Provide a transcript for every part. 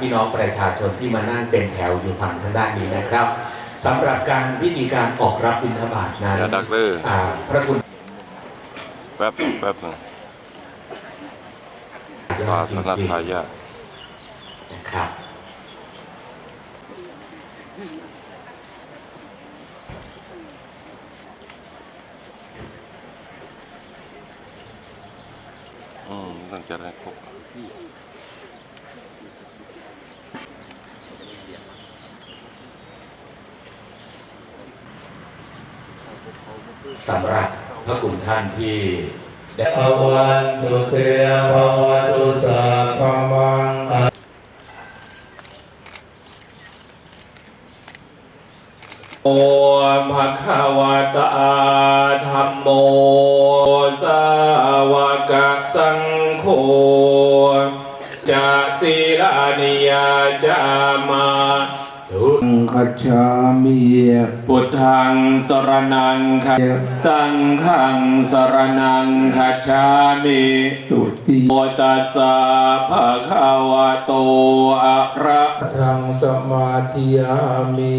พี่น้องประชาชนที่มานั่งเป็นแถวอยู่ฝั่งทางด้านนี้นะครับสำหรับการวิธีการออกรับบิณฑบาตนั้นอย่าดักเด้ออ่าพระคุณแป๊บหนึ่งแป๊บหนึ่งศาสนทายาทนะครับอืมต้องจะได้ครบ สำหรับพระคุณท่านที่ได้ภวันตุเตภวตุสัพพมังอโอภะคะวะตาธัมโมสาวกสังโฆจะศีลานิยาจามา คัจฉามิพุทธังสรนังคัจสังฆังสรนังคัจฉามิตุติโมตัสสะภะคะวะโตอะระทังสมาธิยามิ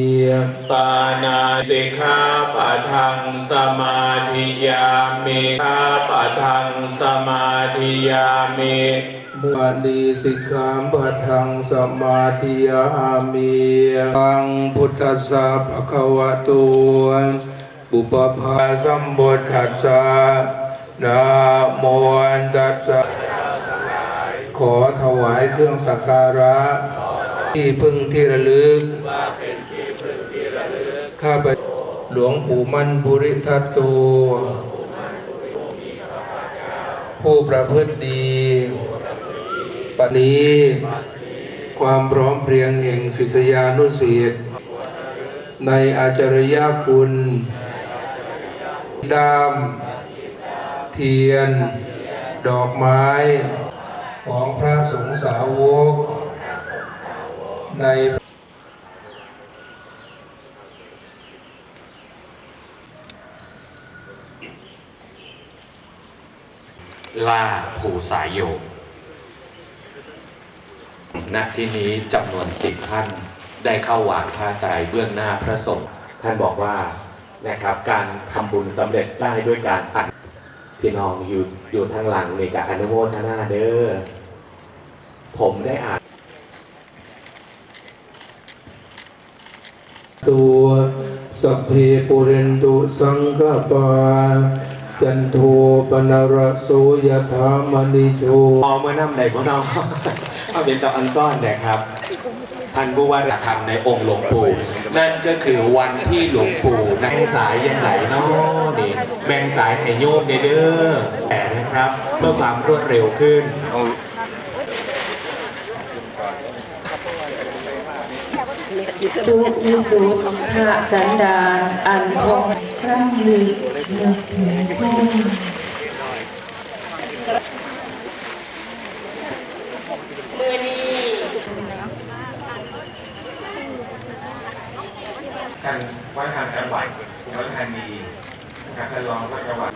ปานาสิกขาปะทังสมาธิยามิขาปะทังสมาธิยามิ มุนีสิกขาปะทังสมาธิยามิตังพุทธัสสะภะคะวะโตปุปภาสัมบุทธัสสะนะโมตัสสะขอถวายเครื่องสักการะ ที่พึ่งที่ระลึกข้าพเจ้าหลวงปู่มั่นบุริทัตโตผู้ประพฤติดี ปณีความพร้อมเพรียงแห่งศิษยานุศิษย์ในอาจารยคุณ ดาม เทียน ดอกไม้ ของพระสงฆ์สาวก ในลาผูสายโย ณที่นี้จำนวนสิบท่านได้เข้าหวานผ้าไตรเบื้องหน้าพระสงฆ์ท่านบอกว่านะครับการทำบุญสำเร็จได้ด้วยการอัดพี่น้องอยู่อยู่ทางหลังในการอนุโมทนาเด้อผมได้อ่านตัวสัพเพปุเรนตุสังกปา จันโทปนรโสยธามณิโชพอเมื่อน้ำใดพ่อน้อเอาเป็นตะอันซ่อนนะครับ ท่านผู้ว่าระคำในองค์หลวงปู่ นั่นก็คือวันที่หลวงปู่แบ่งสายยังไหนเนาะนี่แบ่งสายให้โยมเด้อแต่นะครับ เพื่อความรวดเร็วขึ้น ต้อง สุวิสุทธะสันดาอันพงครั้งลึกนึกถึงพุ่งท่านวัฒนธรรมจังหวัดอุดรธานีการทดลองวัดจังหวัด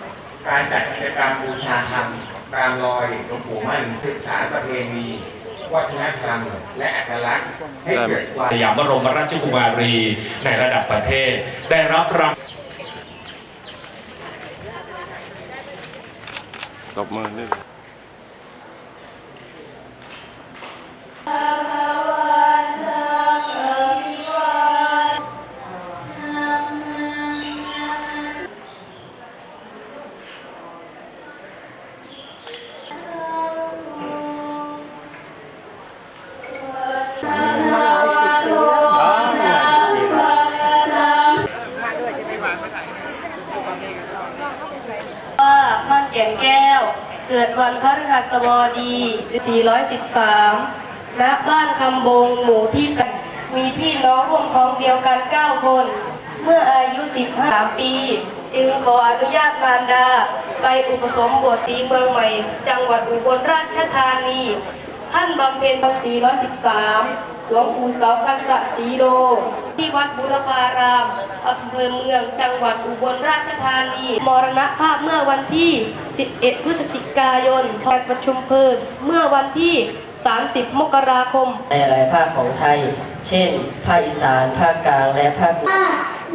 การจัดกิจกรรมบูชาธรรมตามรอยหลวงปู่มั่นศึกษาประเพณี วัฒนธรรมและอัตลักษณ์ให้เกิดความสยามบรมราชกุมารีในระดับประเทศ ได้รับรางตบมือนี่ เกิดวันพฤหัสบดี 413 ณ บ้านคำบง หมู่ที่แปดมีพี่น้องร่วมท้องเดียวกัน 9 คน เมื่ออายุ 15 ปี จึงขออนุญาตมารดา ไปอุปสมบทที่เมืองใหม่ จังหวัดอุบลราชธานี ท่านบำเพ็ญพรรษ413หลวงปู่เสากันตะสีโลที่วัดบุรพารามอำเภอเมืองจังหวัดอุบลราชธานี มรณภาพเมื่อวันที่ 11 พฤศจิกายนพรประชุมเพลิงเมื่อวันที่ 30 มกราคม ในหลายภาคของไทย เช่น ภาคอีสาน ภาคกลาง และภาคเหนือว่า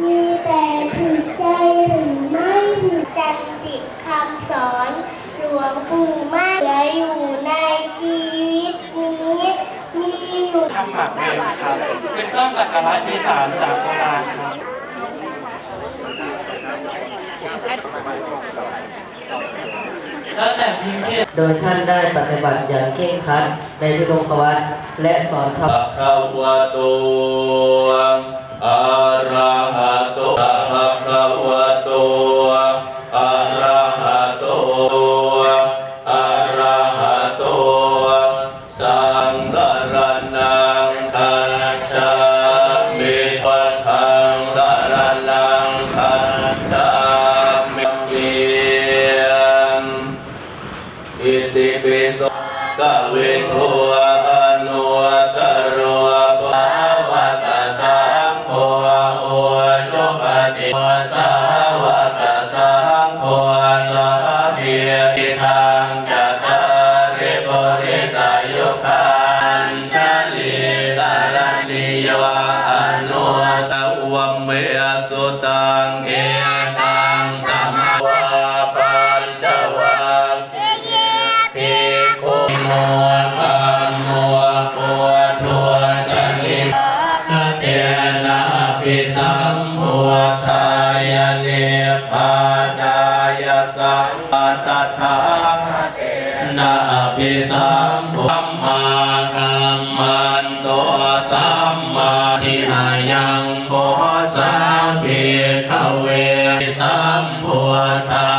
มีแต่ถูกใจหรือไม่ถูกจันสิทธิ์คำสอน หลวงปู่มากเหลืออยู่ในชีวิตนี้มีอยู่ทำหมากเมนครับ เป็นต้นสักการะอีสานจากโบราณครับ แล้วแต่พิมพ์เทศโดยท่านได้ปฏิบัติอย่างเคร่งครัดในทุดงควัตและสอนธรรมภะคะวะโตะ ปิสัมพุธัมมากัมมันโตสัมมาทิอายังโคสาภิกขเวสัมพุทธา